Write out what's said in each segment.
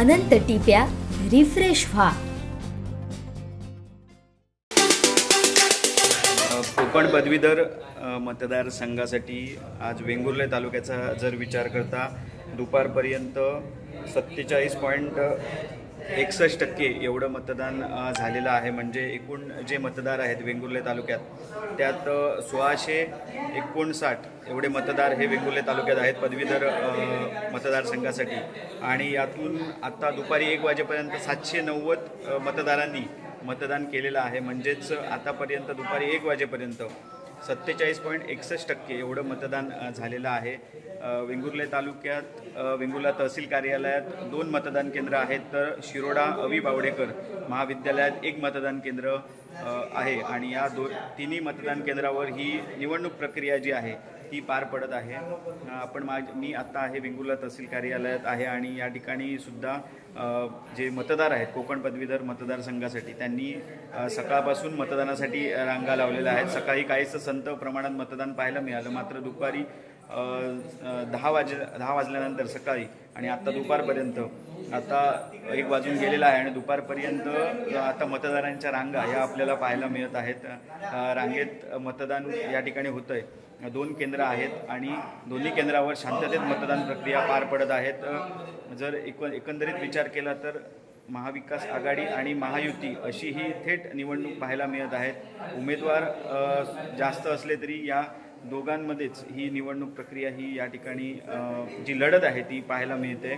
अनंत टिप्या refresh व्हा. कोकण पदवीधर मतदारसंघासाठी आज वेंगुर्ले तालुक्याचा जर विचार करता दुपारपर्यंत सत्तेचाळीस पॉईंट एकसष्ट टक्के एवढं मतदान झालेलं आहे. म्हणजे एकूण जे मतदार आहेत वेंगुर्ले तालुक्यात त्यात सोळाशे एकोणसाठ एवढे मतदार हे वेंगुर्ले तालुक्यात आहेत पदवीधर मतदारसंघासाठी. आणि यातून आत्ता दुपारी एक वाजेपर्यंत सातशे नव्वद मतदारांनी मतदान केलेलं आहे. म्हणजेच आतापर्यंत दुपारी एक वाजेपर्यंत सत्तेचाळीस पॉईंट एकसष्ट टक्के एवढं मतदान झालेलं आहे. वेंगुर्ले तालुक्यात वेंगुर्ला तहसील कार्यालयात दोन मतदान केंद्र आहेत तर शिरोडा अवी बावडेकर महाविद्यालयात एक मतदान केंद्र आहे. आणि या दो तिन्ही मतदान केंद्रावर ही निवडणूक प्रक्रिया जी आहे ती पार पडत आहे. आपण माझ मी आत्ता आहे वेंगुर्ला तहसील कार्यालयात आहे आणि या ठिकाणी सुद्धा जे मतदार आहेत कोकण पदवीधर मतदारसंघासाठी त्यांनी सकाळपासून मतदानासाठी रांगा लावलेल्या आहेत. सकाळी काहीसं संत प्रमाणात मतदान पाहायला मिळालं. मात्र दुपारी दहा वाजे दहा वाजल्यानंतर सकाळी आणि आत्ता दुपारपर्यंत आता एक वाजून गेलेला आहे आणि दुपारपर्यंत आता मतदारांच्या रांगा ह्या आपल्याला पाहायला मिळत आहेत. रांगेत मतदान या ठिकाणी होतं आहे दोन केंद्र आहेत आणि दोन्ही केंद्रावर शांततेत मतदान प्रक्रिया पार पडत आहेत. जर एक एकंदरीत विचार केला तर महाविकास आघाडी आणि महायुती अशी ही थेट निवडणूक पाहायला मिळत आहेत. उमेदवार जास्त असले तरी या दोघांमध्येच ही निवडणूक प्रक्रिया ही या ठिकाणी जी लढत आहे ती पाहायला मिळते.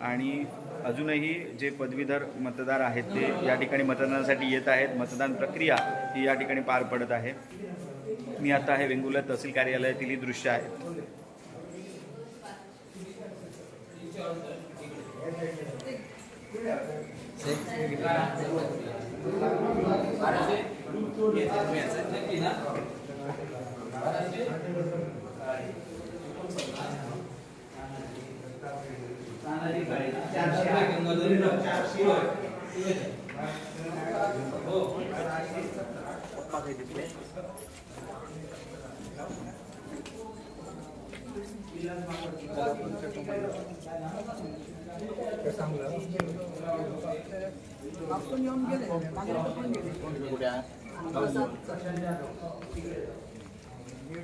आणि अजूनही जे पदवीधर मतदार आहेत ते या ठिकाणी मतदानासाठी येत आहेत. मतदान प्रक्रिया ही या ठिकाणी पार पडत आहे. मी आता आहे वेंगुर्ला तहसील कार्यालयातील ही दृश्य आहेत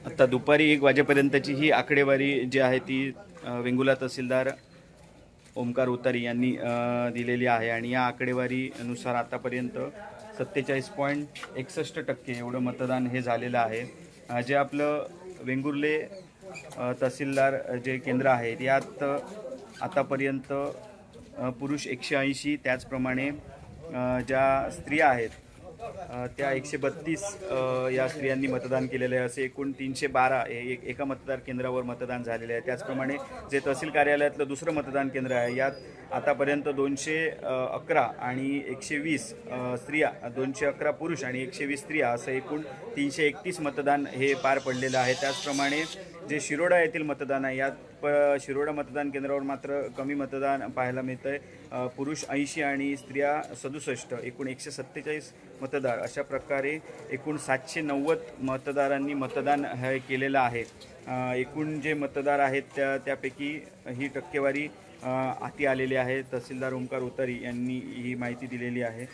आता दुपारी एक वाजेपर्यंतची ही आकडेवारी जी आहे ती वेंगुला तहसीलदार ओमकार उतारी यांनी दिलेली आहे. आणि या आकडेवारीनुसार आतापर्यंत सत्तेचाळीस पॉईंट एकसष्ट टक्के एवढं मतदान हे झालेलं आहे. जे आपलं वेंगुर्ले तहसीलदार जे केंद्र आहेत यात आतापर्यंत पुरुष एकशे ऐंशी त्याचप्रमाणे ज्या स्त्रिया आहेत त्या एकशे बत्तीस या स्त्रियांनी मतदान केलेलं आहे. असे एकूण तीनशे बारा हे एक एका मतदार केंद्रावर मतदान झालेले आहे. त्याचप्रमाणे जे तहसील कार्यालयातलं दुसरं मतदान केंद्र आहे यात आतापर्यंत दोनशे अकरा आणि एकशे वीस स्त्रिया दोनशे अकरा पुरुष आणि एकशे वीस स्त्रिया असं एकूण तीनशे एकतीस मतदान हे पार पडलेलं आहे. त्याचप्रमाणे जे शिरोडा येथील मतदान आहे यात प शिरोडा मतदान केंद्रावर मात्र कमी मतदान पाहायला मिळतं आहे पुरुष ऐंशी आणि स्त्रिया सदुसष्ट एकूण एकशे सत्तेचाळीस मतदार. अशा प्रकारे एकूण सातशे नव्वद मतदारांनी मतदान हे केलेलं आहे. एकूण जे मतदार आहेत त्या त्यापैकी ही टक्केवारी हाती आलेली आहे. तहसीलदार ओंकार उतारी यांनी ही माहिती दिलेली आहे.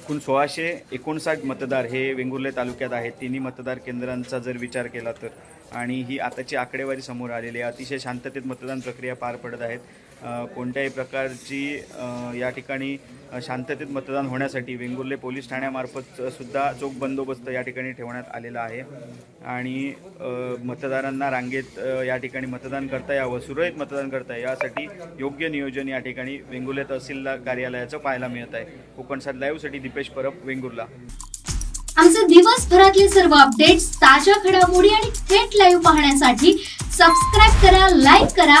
एकूण सोळाशे एकोणसाठ मतदार हे वेंगुर्ले तालुक्यात आहेत. तिन्ही मतदार केंद्रांचा जर विचार केला तर. आणि ही आताची आकडेवारी समोर आलेली आहे. अतिशय शांततेत मतदान प्रक्रिया पार पडत आहेत. कोणत्याही प्रकारची या ठिकाणी शांततेत मतदान होण्यासाठी वेंगुर्ले पोलीस ठाण्यामार्फत सुद्धा चोख बंदोबस्त या ठिकाणी ठेवण्यात आलेला आहे. आणि मतदारांना रांगेत या ठिकाणी मतदान करता यावं सुरळीत मतदान करता यावं यासाठी योग्य नियोजन या ठिकाणी वेंगुर्ले तहसीलला कार्यालयाचं पाहायला मिळत आहे. कोकणसात लाईव्हसाठी दीपेश परब वेंगुर्ला. आमचे दिवसभरातले सर्व अपडेट्स ताज्या घडामोडी आणि थेट लाईव्ह पाहण्यासाठी सबस्क्राईब करा लाईक करा